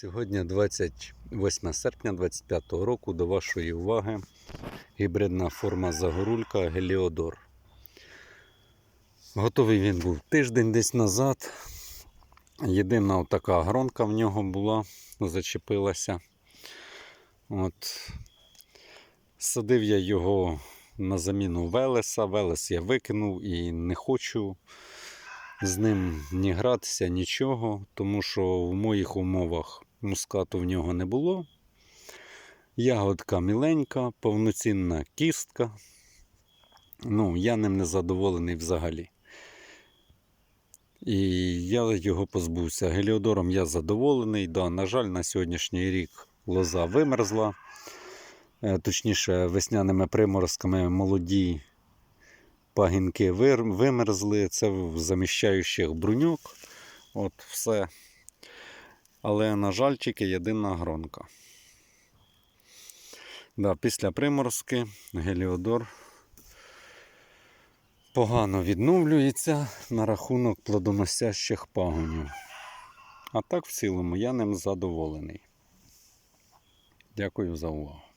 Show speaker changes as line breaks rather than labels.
Сьогодні 28 серпня 2025 року до вашої уваги гібридна форма загорулька Геліодор. Готовий він був тиждень десь назад. Єдина така гронка в нього була, зачепилася. От. Садив я його на заміну Велеса. Велес я викинув і не хочу з ним ні гратися, нічого, тому що в моїх умовах мускату в нього не було. Ягодка міленька, повноцінна кістка. Ну, я ним не задоволений взагалі. І я його позбувся. Геліодором я задоволений. Да, на жаль, на сьогоднішній рік лоза вимерзла. Е, Точніше, весняними приморозками молоді пагінки вимерзли. Це в заміщаючих бруньок. От все. Але, на жаль, тільки єдина гронка. Да, після приморозки Геліодор погано відновлюється на рахунок плодоносящих пагонів. А так, в цілому, я ним задоволений. Дякую за увагу.